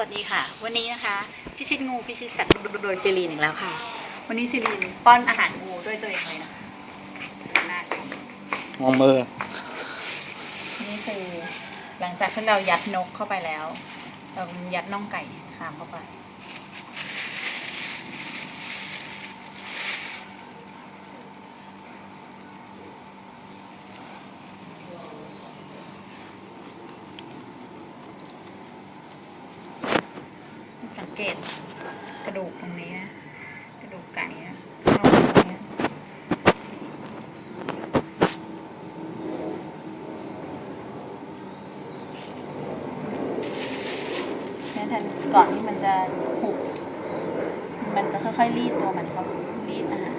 วัสดีค่ะ วันนี้นะคะ พิชิตงูพิชิตสัตว์โดยซีรีนอีกแล้วค่ะ วันนี้ซีรีนป้อนอาหารงูด้วยตัวเองเลยนะคะน่าชมมองมือ นี่คือหลังจากที่เรายัดนกเข้าไปแล้ว เรายัดน่องไก่ขามเข้าไป เกตกระดูกตรงนี้นะ กระดูกไก่นะน่องตรงนี้นะทันก่อนที่มันจะหุบ มันจะค่อยๆรีดตัวมันเข้ารีดอาหาร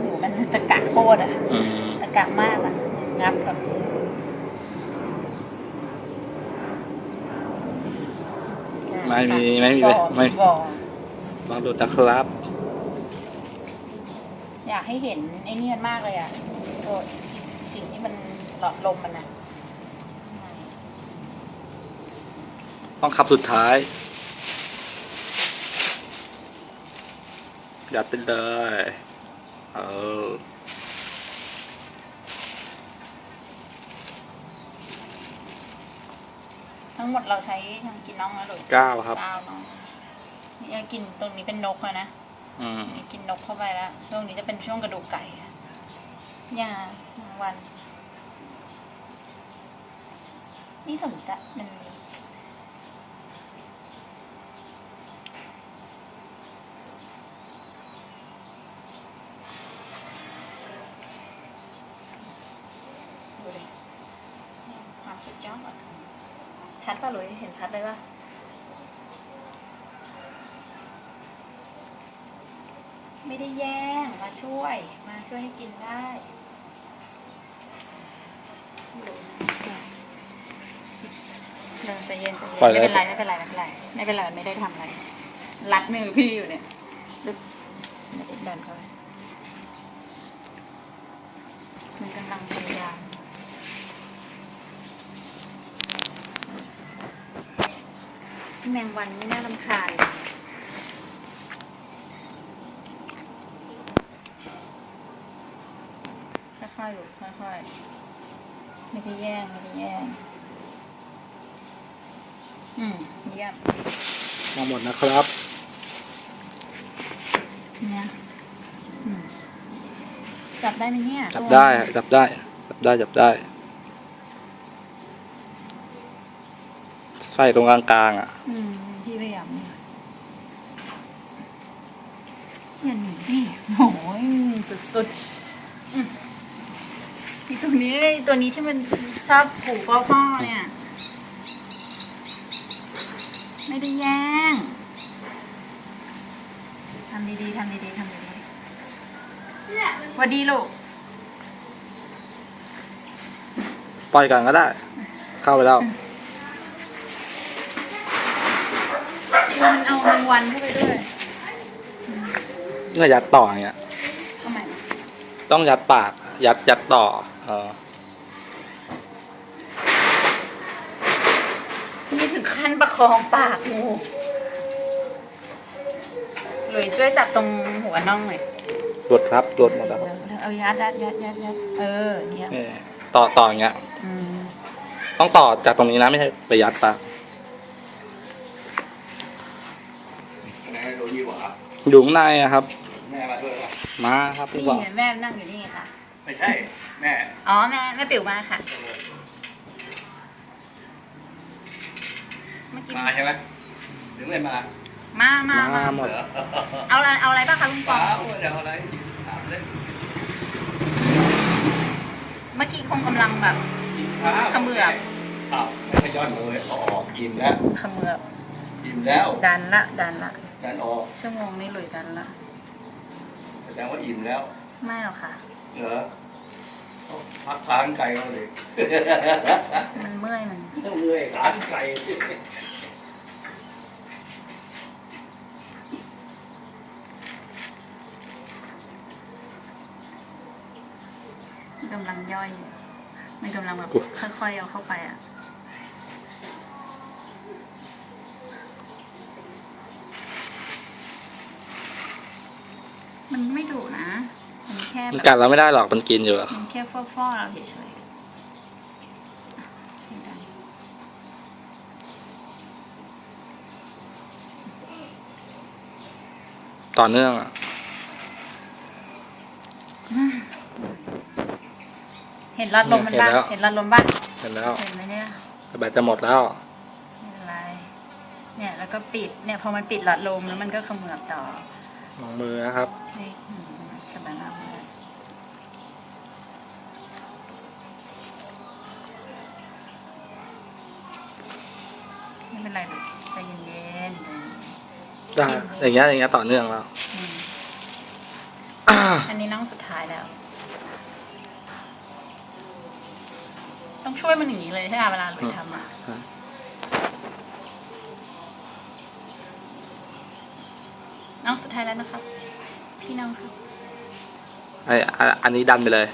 หมูมันตะกะโคตรอะอืมตะกะมากอะงับแบบ ไม่มีไม่มีบ่อไม่บ่อลองดูนะครับ อยากให้เห็นไอ้นี่มันมากเลยอะตัวสิ่งที่มันหลอดลมมันอะต้องขับสุดท้าย ยัดไปเลย เออ ทั้งหมดเราใช้ยังกินน้องแล้วหรือเก้าครับเก้าน้องนี่ยังกินตรงนี้เป็นนกอะนะอืมนี่กินนกเข้าไปแล้วช่วงนี้จะเป็นช่วงกระดูกไก่อะยาหนึ่งวัน นี่สมจะมันดูดิความสุดยอดอะ ชัดป่ะหลุยเห็นชัดเลยป่ะไม่ได้แย่งมาช่วย มาช่วยให้กินได้เดินใจเย็นใจเย็นปล่อยไม่เลยเป็นไรไม่เป็นไรไม่เป็นไรไม่เป็นไรไม่ได้ทำอะไรรัดมือพี่อยู่เนี่ยลึกไม่ได้เดินเข้าไปมันกำลังพยายาม แมงวันไม่น่ารำคาญเลยค่อยๆลูกค่อยๆไม่ได้แย่งไม่ได้แย่งอืมเยี่ยมมาหมดนะครับเนี่ยอืมจับได้ไหมเนี่ยจับได้จับได้จับได้จับได้ ใส่ตรงกลางๆอะอืมพี่พยายามเนี่ยอย่าหนีดิโอ้ยสุดๆอืมอีตัวนี้ตัวนี้ที่มันชอบผูกพ่อๆเนี่ย ไม่ได้แย่งทำดีๆทำดีๆทำดีๆหวัสดีลูกปล่อยกันก็ได้ เข้าไปแล้ว มันเอาแมงวันเข้าไปด้วยเนี่ยยัดต่ออย่างเงี้ย ทำไมต้องยัดปาก ยัดยัดต่อ เออนี่ถึงขั้นประคองปากงูหลุยช่วยจับตรงหัวน่องหน่อยหลุดครับหลุดหมดแล้วครับเอายัดยัดยัดยัดยัดเออเนี่ยนี่ต่อต่ออย่างเงี้ย อืม ต้องต่อจากตรงนี้นะไม่ใช่ไปยัดปาก ม่รู้ยี่หว่าอยู่ข้างในอะครับ แม่มาด้วยป่ะมาครับพี่นี่บอกไงแม่นั่งอยู่นี่ไงค่ะ ไม่ใช่ แม่อ๋อแม่แม่ปิ๋วมาค่ะ เมื่อกี้มาใช่ไหมหรือไม่มามามามามาหมด เหรอเอาอะไรเอาอะไรบ้างคะลุงปเปอล่างจะเอาอะไรถามเลยเมื่อกี้คงกำลังแบบ กินข้าวเขมือบ อ้าวไม่ขย้อนเลยเอาออกอิ่มแล้วเขมือบอิ่มแล้วดันละดันละ การออกชั่วโมงนี้หลุยดันละแสดงว่าอิ่มแล้ว ไม่หรอกค่ะ เหรอเอาพักค้างไก่เขาเลยมันเมื่อยมันเมื่อยขานไก่มันกำลังย่อยอยู่มันกำลังแบบกูค่อยๆเอาเข้าไปอะ มันไม่ดุนะ มันแค่มันแบบกัดเราไม่ได้หรอกมันกินอยู่อะมันแค่ฟอๆเราเฉยๆอะช่วยได้ต่อเนื่องอะเห็นรัดลมมันบ้างเห็นรัดลมบ้างเห็นแล้วเห็นไหมเนี่ยแบตจะหมดแล้วไม่เป็นไรเนี่ยแล้วก็ปิดเนี่ยพอมันปิดหลอดลมแล้วมันก็เขมือบต่อ ลองมือนะครับนี่อืมสบายมากเลยไม่เป็นไรหรอกใจเย็นๆได้อย่างเงี้ยอย่างเงี้ยต่อเนื่องแล้ว อืมอันนี้น้องสุดท้ายแล้ว ต้องช่วยมันอย่างนี้เลยใช่ไหมเวลาเราทำอะอืม น้องสุดท้ายแล้วนะครับ พี่น้องครับไออันอันนี้ดันไปเลย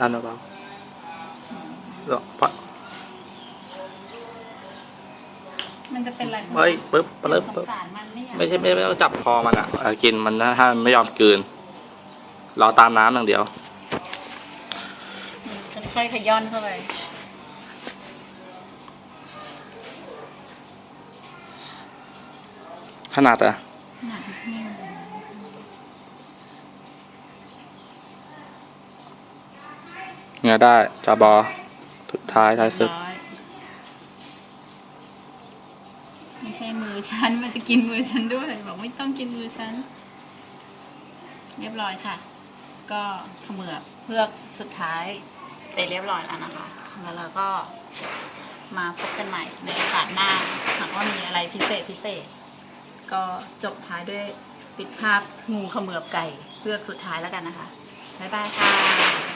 ดันเบาๆแล้วพอมันจะเป็นอะไรเฮ้ยปึ๊บปึ๊บสปึ๊บงสารมันไม่อยากไม่ใช่ไม่ไม่ต้องจับคอมันอะเออกินมันนะถ้ามันไม่ยอมกลืนรอตามน้ำอย่างเดียวอืมค่อยๆขย้อนเข้าไปขนาดอะ หนักนิ่มเงี้ยได้จอบอสุดท้ายท้ายสุด ร้อยไม่ใช่มือฉัน มันจะกินมือฉันด้วย บอกไม่ต้องกินมือฉัน เรียบร้อยค่ะ ก็เขมือบเพื่อกสุดท้ายไปเรียบร้อยแล้วนะคะ แล้วเราก็มาพบกันใหม่ในโอกาสหน้าหากว่ามีอะไรพิเศษพิเศษ ก็จบท้ายด้วยปิดภาพงูเขมือบไก่เลือกสุดท้ายแล้วกันนะคะ บ๊ายบายค่ะ